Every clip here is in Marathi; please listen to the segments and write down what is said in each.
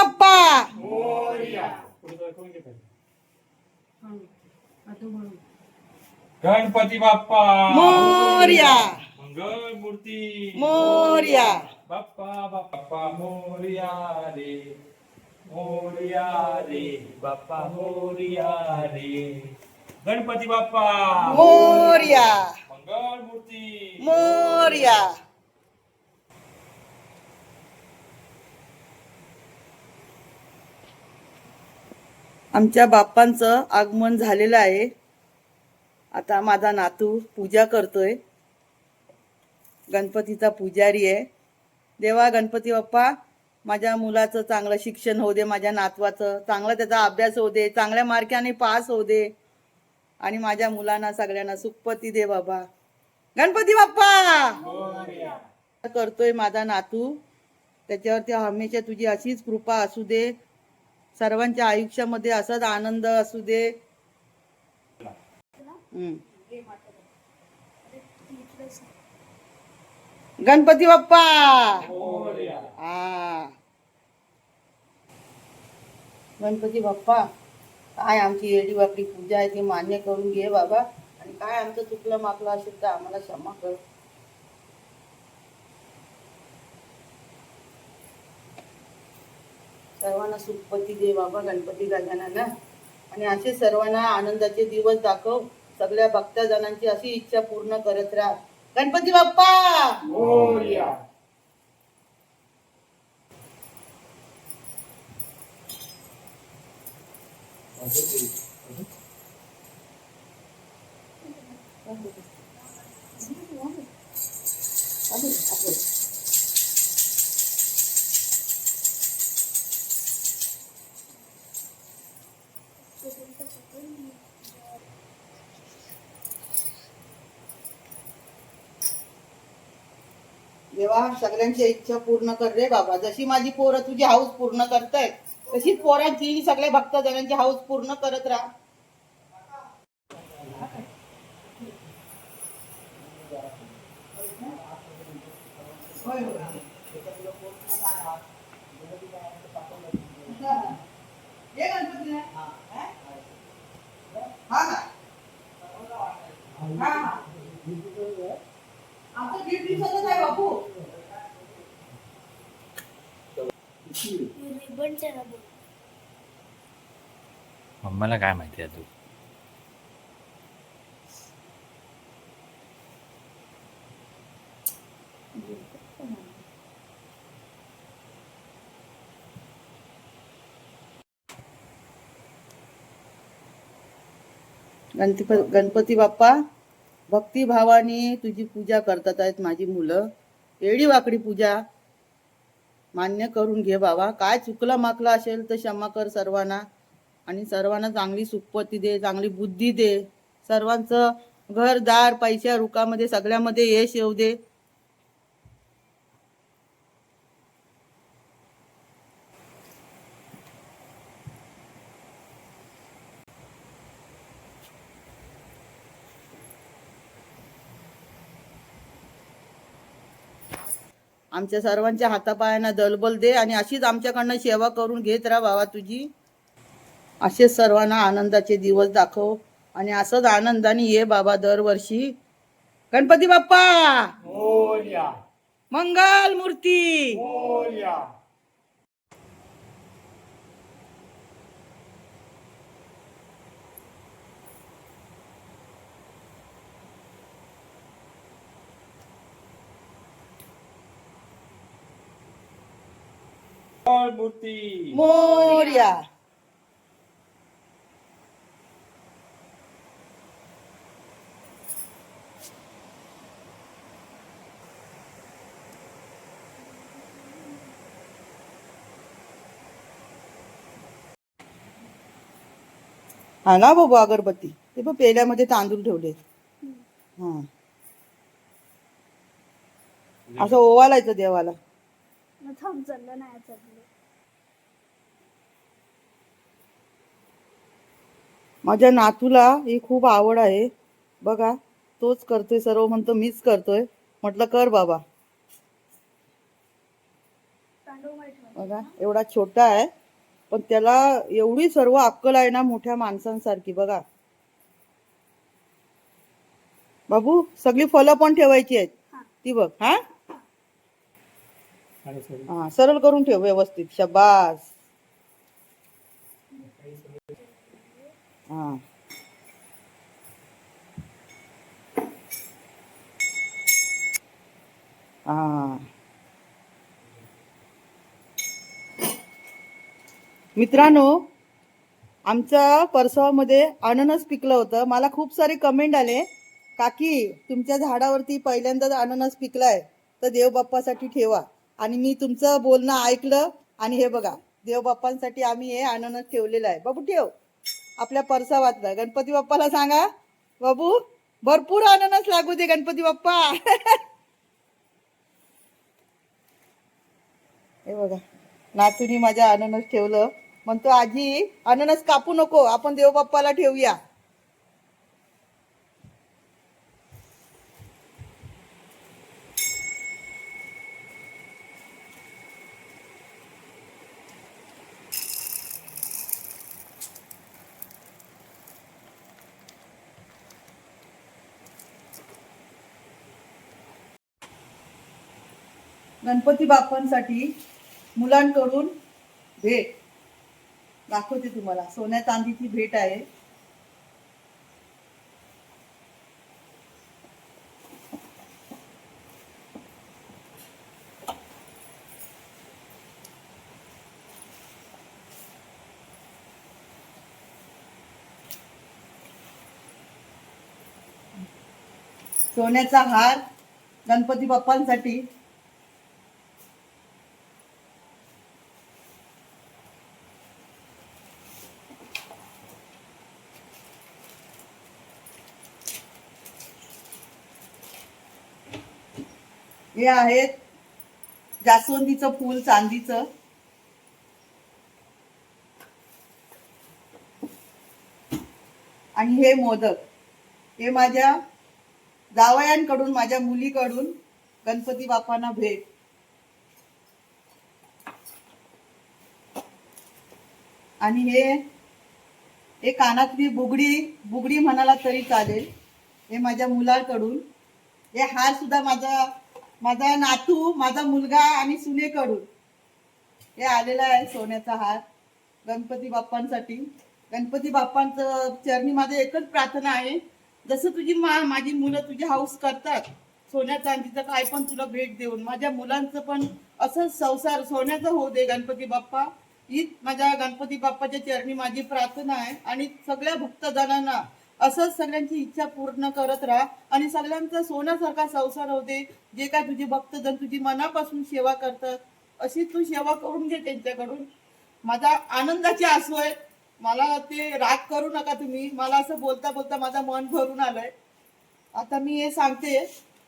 बाप्पा! गणपती बाप्पा! मोर्या! मंगल मूर्ती मोर्या! बाप्पा बाप्पा मोर्या रे! मोर्या रे! बाप्पा मोर्या रे! गणपती बाप्पा! मोर्या! मंगल मूर्ती मोर्या! आमच्या बाप्पांचं आगमन झालेलं आहे. आता माझा नातू पूजा करतोय. गणपतीचा पुजारी आहे. देवा गणपती बाप्पा माझ्या मुलाचं चांगलं शिक्षण होऊ दे माझ्या नातवाचं चांगला त्याचा अभ्यास होऊ दे चांगल्या मार्काने पास होऊ दे. आणि माझ्या मुलांना सगळ्यांना सुखपती दे बाबा. गणपती बाप्पा! करतोय माझा नातू. त्याच्यावरती हमेशा तुझी अशीच कृपा असू दे. सर्वांच्या आयुष्यामध्ये असाच आनंद असू दे. गणपती बाप्पा! हा. गणपती बाप्पा काय आमची येडी बापडी पूजा आहे ती मान्य करून घे बाबा. आणि काय आमचं चुकलं मागलं असेल तर आम्हाला क्षमा कर. सर्वांना सुखपती दे बाबा गणपती गजानना आणि असे सर्वांना आनंदाचे दिवस दाखव. सगळ्या भक्तजनांची अशी इच्छा पूर्ण करत राहा. गणपती बाप्पा! देवा सगळ्यांची इच्छा पूर्ण कर रे बाबा. जशी माझी पोरं तुझी हाऊस पूर्ण करतायत तशीच पोरांची सगळ्या भक्तजनांची हाऊस पूर्ण करत राहा. हा हा, हा. आमचं दीड दिवसाचंच आहे बापू. मम्माला काय माहिती आहे तू? गणपती गणपती बाप्पा. भक्तिभावाने तुझी पूजा करतात आहेत माझी मुलं. एडी वाकडी पूजा मान्य करून घे बाबा. काय चुकलं माकलं असेल तर क्षमा कर सर्वांना. आणि सर्वांना चांगली सुखपती दे चांगली बुद्धी दे. सर्वांचं घरदार पैशा रुकामध्ये सगळ्यामध्ये यश येऊ दे. आमच्या सर्वांच्या हातापायांना दलबल दे आणि अशीच आमच्याकडनं सेवा करून घेत राहा बाबा तुझी. असेच सर्वांना आनंदाचे दिवस दाखव आणि असंच आनंदाने ये बाबा दरवर्षी. गणपती बाप्पा! मंगल मूर्ती मंगल मूर्ती मोर्या हा ना बाबू अगरबत्ती? ते पण पेल्यामध्ये तांदूळ ठेवले हा. असं ओवालायचं देवाला. थांब चाललं नाही चाललं. माझ्या नातूला ही खूप आवड आहे. बघा तोच करतोय सर्व म्हणतो मीच करतोय. म्हटलं कर बाबा. बघा एवढा छोटा आहे. पण त्याला एवढी सर्व अक्कल आहे ना मोठ्या माणसांसारखी बघा. बाबू सगळी फळं पण ठेवायची आहेत. ती बघ हा? हा सरळ करून ठेव व्यवस्थित. शबास. हा. मित्रांनो आमच्या परसवामध्ये अननस पिकलं होतं. मला खूप सारे कमेंट आले. काकी तुमच्या झाडावरती पहिल्यांदाच अननस पिकलाय तर देवबाप्पासाठी ठेवा. आणि मी तुमचं बोलणं ऐकलं. आणि हे बघा देवबाप्पांसाठी आम्ही हे अननस ठेवलेलं आहे. बाबू ठेव. आपल्या परसावातलं गणपती बाप्पाला सांगा बाबू भरपूर अननस लागू दे गणपती बाप्पा. हे बघा नातूनी माझ्या अननस ठेवलं. म्हणतो आजी अननस कापू नको आपण देवबाप्पाला ठेवूया. गणपती बाप्पांसाठी मुलांकडून भेट. दाखवते तुम्हाला. सोन्या चांदीची भेट आहे. सोन्याचा हार गणपती बाप्पांसाठी हे आहेत जास्वंदीचं फूल चांदीचं. आणि हे मोदक. हे माझ्या जावयांकडून माझ्या मुलीकडून गणपती बाप्पांना भेट. आणि हे हे कानातली बुगडी बुगडी म्हणाला तरी चालेल. हे माझ्या मुलाकडून. हे हार सुद्धा माझा माझा नातू माझा मुलगा आणि सुनेकडून. हे आलेला आहे सोन्याचा हार गणपती बाप्पांसाठी. गणपती बाप्पांचं चरणी माझं एकच प्रार्थना आहे. जसं तुझी मा माझी मुलं तुझी हाऊस करतात सोन्या चांदीचं काय पण तुला भेट देऊन. माझ्या मुलांचं पण असंच संसार सोन्याचं होऊ दे गणपती बाप्पा. ही माझ्या गणपती बाप्पाच्या चरणी माझी प्रार्थना आहे. आणि सगळ्या भक्तजनांना असंच सगळ्यांची इच्छा पूर्ण करत राहा. आणि सगळ्यांचा सोन्यासारखा संसार होते जे काय तुझे भक्तजन तुझी मनापासून सेवा करतात अशी तू सेवा करून घे त्यांच्याकडून. माझा आनंदाची आसू आहे. मला ते राग करू नका तुम्ही. मला असं बोलता बोलता माझं मन भरून आलंय. आता मी हे सांगते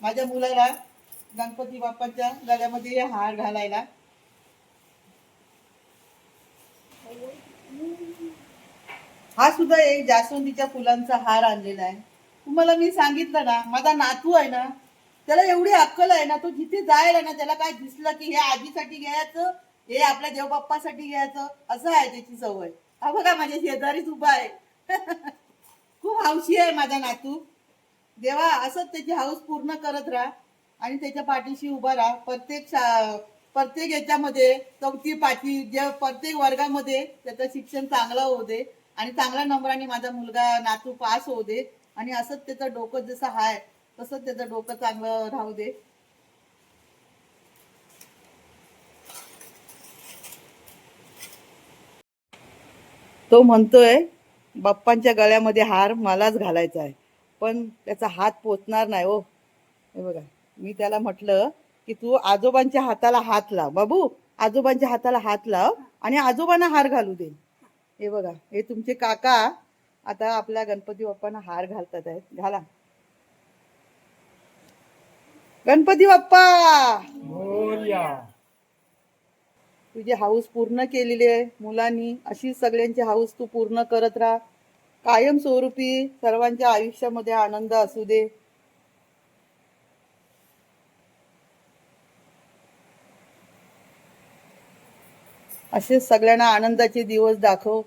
माझ्या मुलाला गणपती बाप्पाच्या गळ्यामध्ये हे हार घालायला. हा सुद्धा एक जास्वंदीच्या फुलांचा हार आणलेला आहे. तुम्हाला मी सांगितलं ना माझा नातू आहे ना त्याला एवढी अक्कल आहे ना तो जिथे जायला ना त्याला काय दिसलं की हे आजीसाठी घ्यायचं हे आपल्या देवबाप्पासाठी घ्यायचं असं आहे त्याची सवय. हा बघा माझ्या शेजारीच उभा आहे. खूप हौशी आहे माझा नातू. देवा असंच त्याची हाऊस पूर्ण करत राहा आणि त्याच्या पाठीशी उभा राहा. प्रत्येक शा प्रत्येक याच्यामध्ये चौथी पाचवी जे प्रत्येक वर्गामध्ये त्याचं शिक्षण चांगलं होऊ दे. आणि चांगल्या नंबराने माझा मुलगा नातू पास होऊ दे. आणि असंच त्याचं डोकं जसं हाय तसंच त्याचं डोकं चांगलं राहू दे. तो म्हणतोय बाप्पांच्या गळ्यामध्ये हार मलाच घालायचा आहे. पण त्याचा हात पोचणार नाही हो हे बघा मी त्याला म्हटलं की तू आजोबांच्या हाताला हात लाव. बाबू आजोबांच्या हाताला हात लाव आणि आजोबांना हार घालू दे. हे बघा हे तुमचे काका आता आपल्या गणपती बाप्पांना हार घालतात आहेत. घाला. गणपती बाप्पा! मोरया. तुझी हाऊस पूर्ण केलेली आहे मुलांनी. अशी सगळ्यांची हाऊस तू पूर्ण करत राहा. कायम स्वरूपी सर्वांच्या आयुष्यामध्ये आनंद असू दे. असेच सगळ्यांना आनंदाचे दिवस दाखव.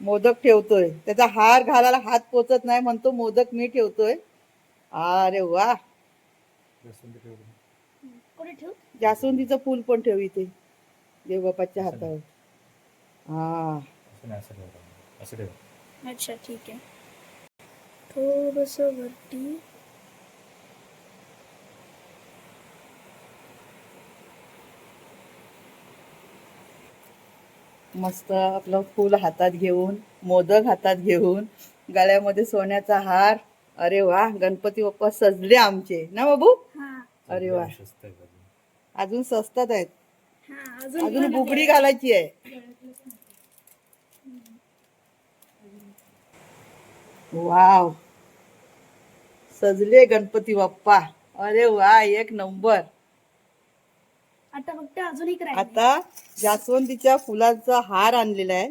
मोदक ठेवतोय. त्याचा हार घालायला हात पोचत नाही म्हणतो मोदक मी ठेवतोय. अरे वा. जास्वंदीचं फूल पण ठेव इथे. देवबापाच्या हातावर. हा. असं ठेव. अच्छा ठीक आहे. थोडस वरती. मस्त आपलं फूल हातात घेऊन मोदक हातात घेऊन गळ्यामध्ये सोन्याचा हार. अरे वा गणपती बाप्पा सजले आमचे. ना बाबू? हा. अरे वा. अजून स्वस्तात आहेत. हा अजून अजून बुगडी घालायची आहे. वाव. सजले गणपती बाप्पा. अरे वा एक नंबर. आता फक्त अजून एक आता जास्वंदीच्या फुलांचा हार आणलेला आहे.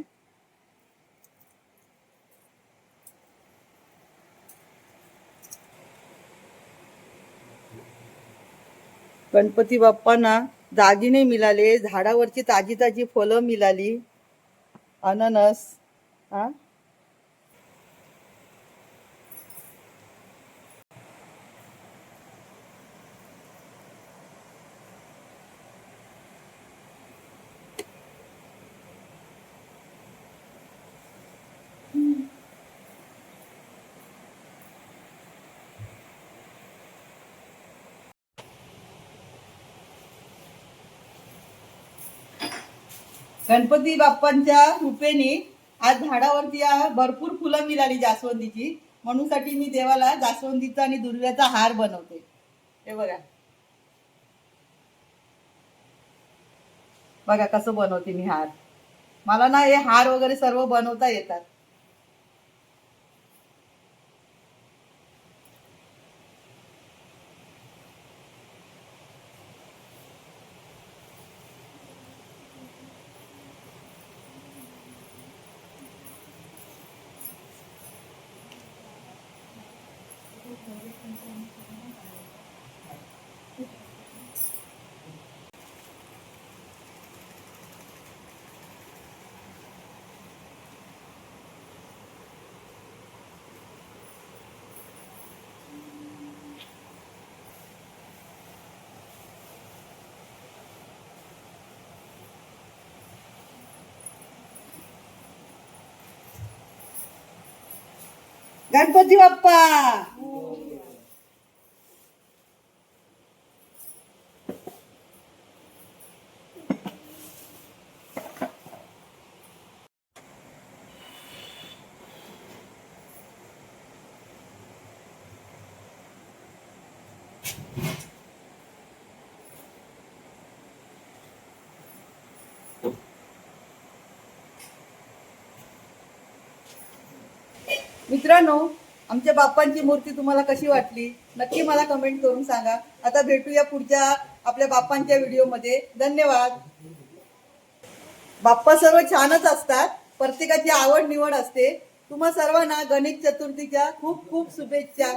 गणपती बाप्पांना दागिने मिळाले झाडावरची ताजी ताजी फळं मिळाली अननस हा? गणपती बाप्पांच्या कृपेने आज झाडावरती भरपूर फुलं मिळाली जास्वंदीची. म्हणून साठी मी देवाला जास्वंदीचा आणि दुर्व्याचा हार बनवते. हे बघा. बघा कसं बनवते मी हार. मला ना हे हार वगैरे सर्व बनवता येतात. गणपती बाप्पा! मित्रांनो आमच्या बाप्पांची मूर्ती तुम्हाला कशी वाटली? नक्की मला कमेंट करून सांगा. आता भेटूया पुढच्या आपल्या बाप्पांच्या व्हिडिओमध्ये धन्यवाद. बाप्पा सर्व छानच असतात. प्रत्येकाची आवड निवड असते. तुम्हा सर्वांना गणेश चतुर्थीच्या खूप खूप शुभेच्छा.